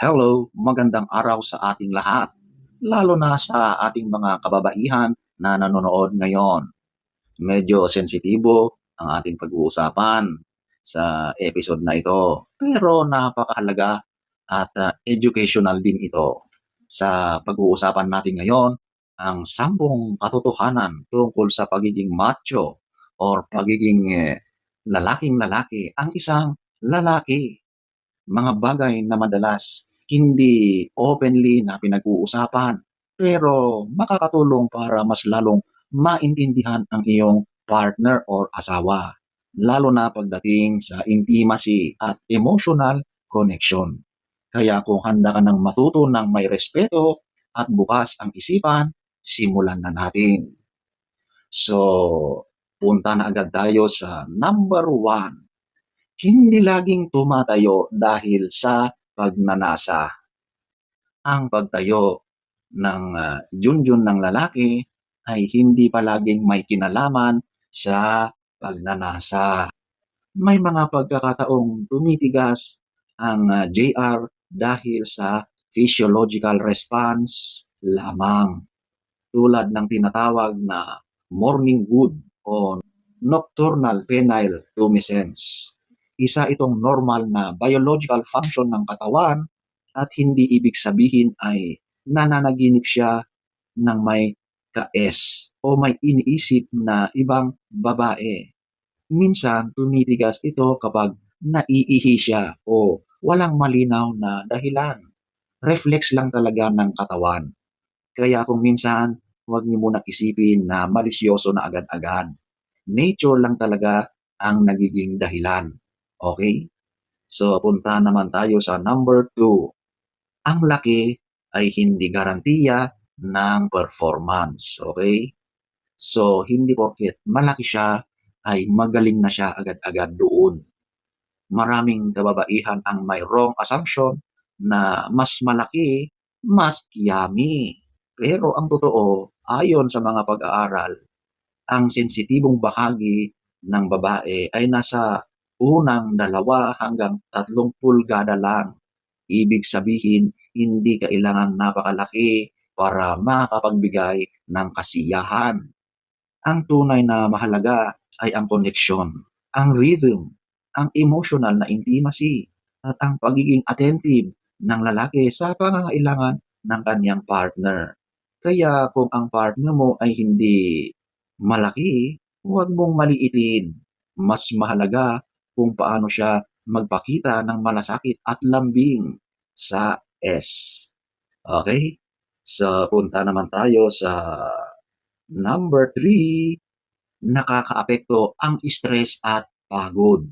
Hello, magandang araw sa ating lahat, lalo na sa ating mga kababaihan na nanonood ngayon. Medyo sensitibo ang ating pag-uusapan sa episode na ito, pero napakahalaga at ah, educational din ito. Sa pag-uusapan natin ngayon, ang sampung katotohanan tungkol sa pagiging macho or pagiging eh, lalaking lalaki ang isang lalaki mga bagay na madalas hindi openly na pinag-uusapan pero makakatulong para mas lalong maintindihan ang iyong partner or asawa lalo na pagdating sa intimacy at emotional connection. Kaya kung handa ka ng matuto ng may respeto at bukas ang isipan, simulan na natin. So, punta na agad tayo sa number one hindi laging tumatayo dahil sa pagnanasa. Ang pagtayo ng ah, junjun ng lalaki ay hindi palaging may kinalaman sa pagnanasa. May mga pagkakataong tumitigas ang ah, JR dahil sa physiological response lamang tulad ng tinatawag na morning wood o nocturnal penile tumescence isa itong normal na biological function ng katawan at hindi ibig sabihin ay nananaginip siya ng may ka-S o may iniisip na ibang babae. Minsan, tumitigas ito kapag naiihi siya o walang malinaw na dahilan. Reflex lang talaga ng katawan. Kaya kung minsan, huwag niyo muna isipin na malisyoso na agad-agad. Nature lang talaga ang nagiging dahilan. Okay? So, punta naman tayo sa number two. Ang laki ay hindi garantiya ng performance. Okay? So, hindi porket malaki siya ay magaling na siya agad-agad doon. Maraming kababaihan ang may wrong assumption na mas malaki, mas yummy. Pero ang totoo, ayon sa mga pag-aaral, ang sensitibong bahagi ng babae ay nasa unang dalawa hanggang tatlong pulgada lang. Ibig sabihin, hindi kailangan napakalaki para makapagbigay ng kasiyahan. Ang tunay na mahalaga ay ang connection, ang rhythm, ang emotional na intimacy, at ang pagiging attentive ng lalaki sa pangangailangan ng kanyang partner. Kaya kung ang partner mo ay hindi malaki, huwag mong maliitin. Mas mahalaga kung paano siya magpakita ng malasakit at lambing sa S. Okay? So, punta naman tayo sa number 3. Nakakaapekto ang stress at pagod.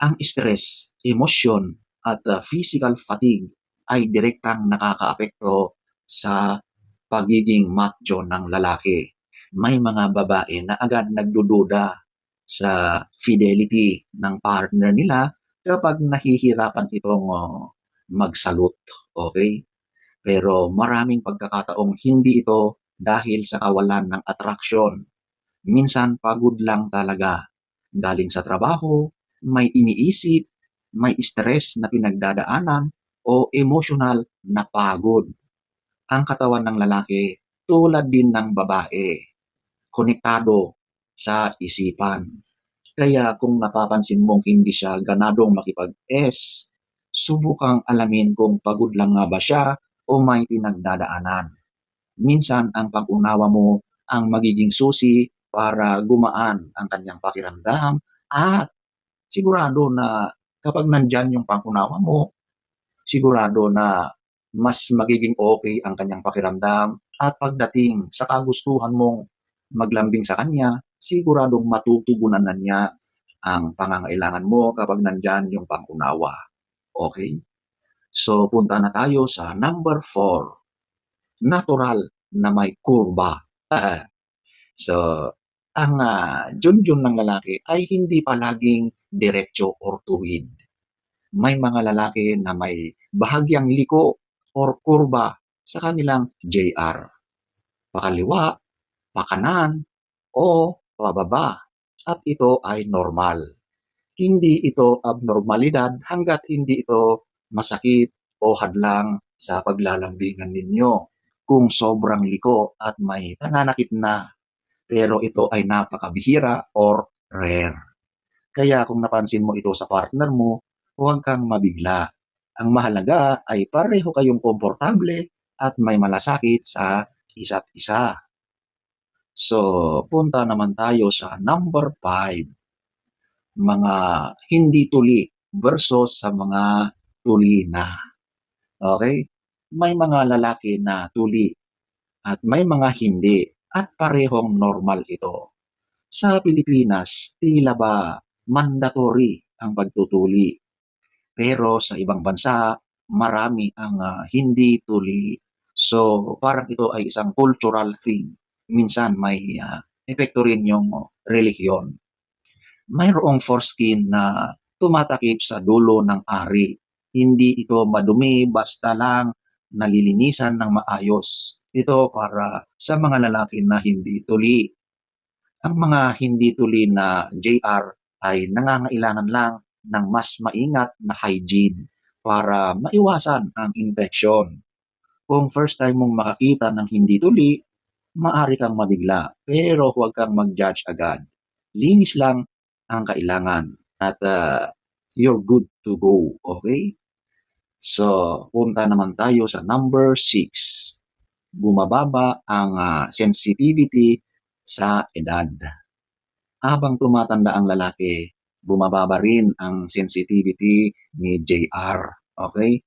Ang stress, emotion, at uh, physical fatigue ay direktang nakakaapekto sa pagiging macho ng lalaki. May mga babae na agad nagdududa sa fidelity ng partner nila kapag nahihirapan itong uh, magsalute. Okay? Pero maraming pagkakataong hindi ito dahil sa kawalan ng attraction. Minsan pagod lang talaga. Galing sa trabaho, may iniisip, may stress na pinagdadaanan, o emotional na pagod. Ang katawan ng lalaki tulad din ng babae. Konektado sa isipan. Kaya kung napapansin mong hindi siya ganadong makipag-S, subukang alamin kung pagod lang nga ba siya o may pinagdadaanan. Minsan ang pag-unawa mo ang magiging susi para gumaan ang kanyang pakiramdam at sigurado na kapag nandyan yung pangunawa mo, sigurado na mas magiging okay ang kanyang pakiramdam at pagdating sa kagustuhan mong maglambing sa kanya, siguradong matutugunan na niya ang pangangailangan mo kapag nandyan yung pangunawa. Okay? So, punta na tayo sa number 4. Natural na may kurba. so, ang uh, junjun ng lalaki ay hindi palaging diretso or tuwid. May mga lalaki na may bahagyang liko or kurba sa kanilang JR. Pakaliwa, pakanan, o pababa. At ito ay normal. Hindi ito abnormalidad hanggat hindi ito masakit o hadlang sa paglalambingan ninyo. Kung sobrang liko at may pananakit na, pero ito ay napakabihira or rare. Kaya kung napansin mo ito sa partner mo, huwag kang mabigla. Ang mahalaga ay pareho kayong komportable at may malasakit sa isa't isa. So, punta naman tayo sa number 5. Mga hindi tuli versus sa mga tuli na. Okay? May mga lalaki na tuli at may mga hindi at parehong normal ito. Sa Pilipinas, tila ba mandatory ang pagtutuli. Pero sa ibang bansa, marami ang ah, hindi tuli. So, parang ito ay isang cultural thing. Minsan may ah, epekto rin yung relihiyon. Mayroong foreskin na tumatakip sa dulo ng ari. Hindi ito madumi basta lang nalilinisan ng maayos. Ito para sa mga lalaki na hindi tuli. Ang mga hindi tuli na JR ay nangangailangan lang ng mas maingat na hygiene para maiwasan ang infection. Kung first time mong makakita ng hindi tuli, maari kang mabigla pero huwag kang mag-judge agad. Linis lang ang kailangan at uh, you're good to go, okay? So, punta naman tayo sa number 6. Bumababa ang uh, sensitivity sa edad. Habang tumatanda ang lalaki, bumababa rin ang sensitivity ni JR. Okay?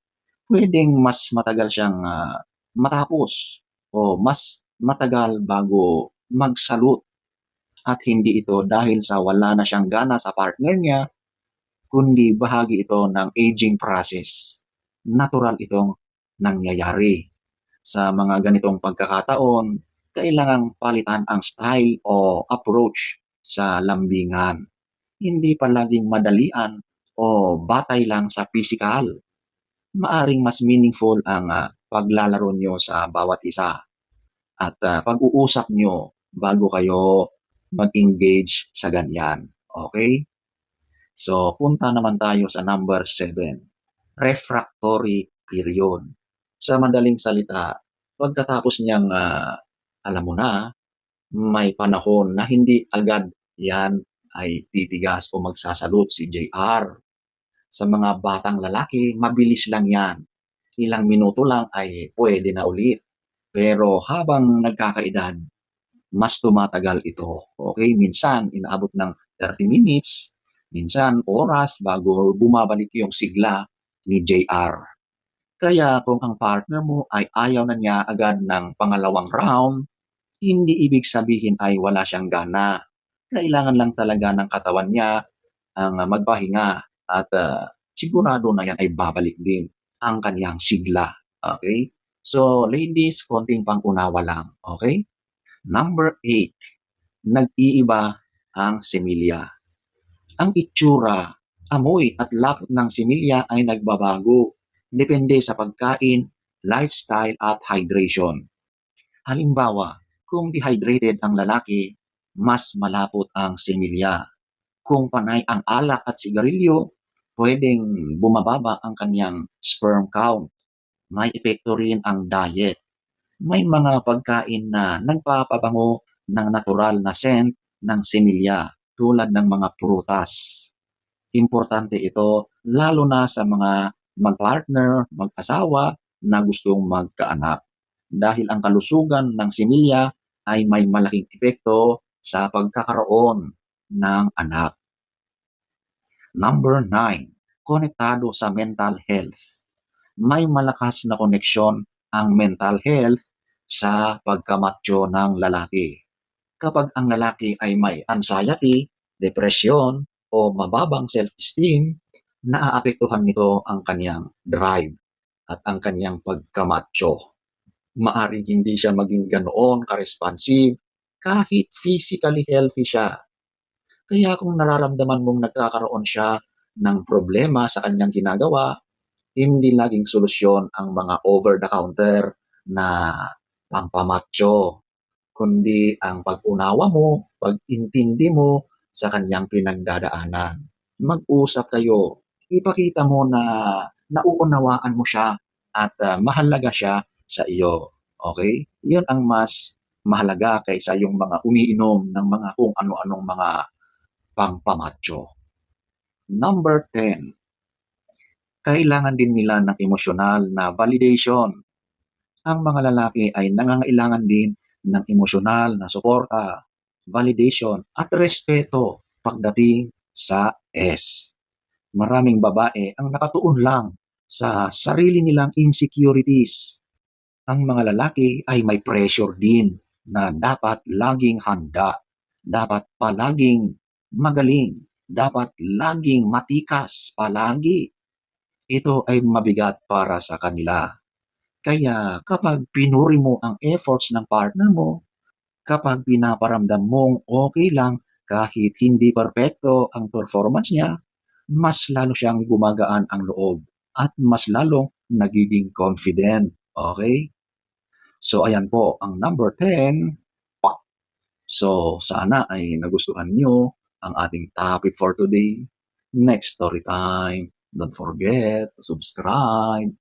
Pwedeng mas matagal siyang uh, matapos o mas matagal bago magsalute. At hindi ito dahil sa wala na siyang gana sa partner niya, kundi bahagi ito ng aging process. Natural itong nangyayari. Sa mga ganitong pagkakataon, kailangang palitan ang style o approach sa lambingan. Hindi palaging madalian o batay lang sa physical. Maaring mas meaningful ang uh, paglalaro nyo sa bawat isa at uh, pag-uusap nyo bago kayo mag-engage sa ganyan. Okay? So, punta naman tayo sa number 7. Refractory period. Sa madaling salita, pagkatapos niyang, uh, alam mo na, may panahon na hindi agad yan ay titigas o magsasalot si JR. Sa mga batang lalaki, mabilis lang yan. Ilang minuto lang ay pwede na ulit. Pero habang nagkakaedad, mas tumatagal ito. Okay, minsan inaabot ng 30 minutes, minsan oras bago bumabalik yung sigla ni JR. Kaya kung ang partner mo ay ayaw na niya agad ng pangalawang round, hindi ibig sabihin ay wala siyang gana. Kailangan lang talaga ng katawan niya ang magpahinga at uh, sigurado na yan ay babalik din ang kaniyang sigla. Okay? So, ladies, konting pang-unawa lang. Okay? Number 8, nag-iiba ang similya. Ang itsura, amoy at lakot ng similya ay nagbabago. Depende sa pagkain, lifestyle at hydration. Halimbawa, kung dehydrated ang lalaki, mas malapot ang similya. Kung panay ang alak at sigarilyo, pwedeng bumababa ang kanyang sperm count. May epekto rin ang diet may mga pagkain na nagpapabango ng natural na scent ng similya tulad ng mga prutas. Importante ito lalo na sa mga mag-partner, mag-asawa na gustong magkaanak dahil ang kalusugan ng similya ay may malaking epekto sa pagkakaroon ng anak. Number 9, konektado sa mental health. May malakas na koneksyon ang mental health sa pagkamatyo ng lalaki. Kapag ang lalaki ay may anxiety, depression, o mababang self-esteem, naaapektuhan nito ang kanyang drive at ang kanyang pagkamatyo. Maaring hindi siya maging ganoon ka-responsive kahit physically healthy siya. Kaya kung nararamdaman mong nagkakaroon siya ng problema sa kanyang ginagawa, hindi laging solusyon ang mga over-the-counter na pampamatyo, kundi ang pag-unawa mo, pag-intindi mo sa kanyang pinagdadaanan. Mag-usap kayo. Ipakita mo na nauunawaan mo siya at ah, mahalaga siya sa iyo. Okay? Yun ang mas mahalaga kaysa yung mga umiinom ng mga kung ano-anong mga pangpamacho. Number 10. Kailangan din nila ng emosyonal na validation. Ang mga lalaki ay nangangailangan din ng emosyonal na suporta, validation at respeto pagdating sa S. Maraming babae ang nakatuon lang sa sarili nilang insecurities. Ang mga lalaki ay may pressure din na dapat laging handa, dapat palaging magaling, dapat laging matikas palagi. Ito ay mabigat para sa kanila. Kaya kapag pinuri mo ang efforts ng partner mo, kapag pinaparamdam mong okay lang kahit hindi perpekto ang performance niya, mas lalo siyang gumagaan ang loob at mas lalong nagiging confident. Okay? So, ayan po ang number 10. So, sana ay nagustuhan nyo ang ating topic for today. Next story time. Don't forget subscribe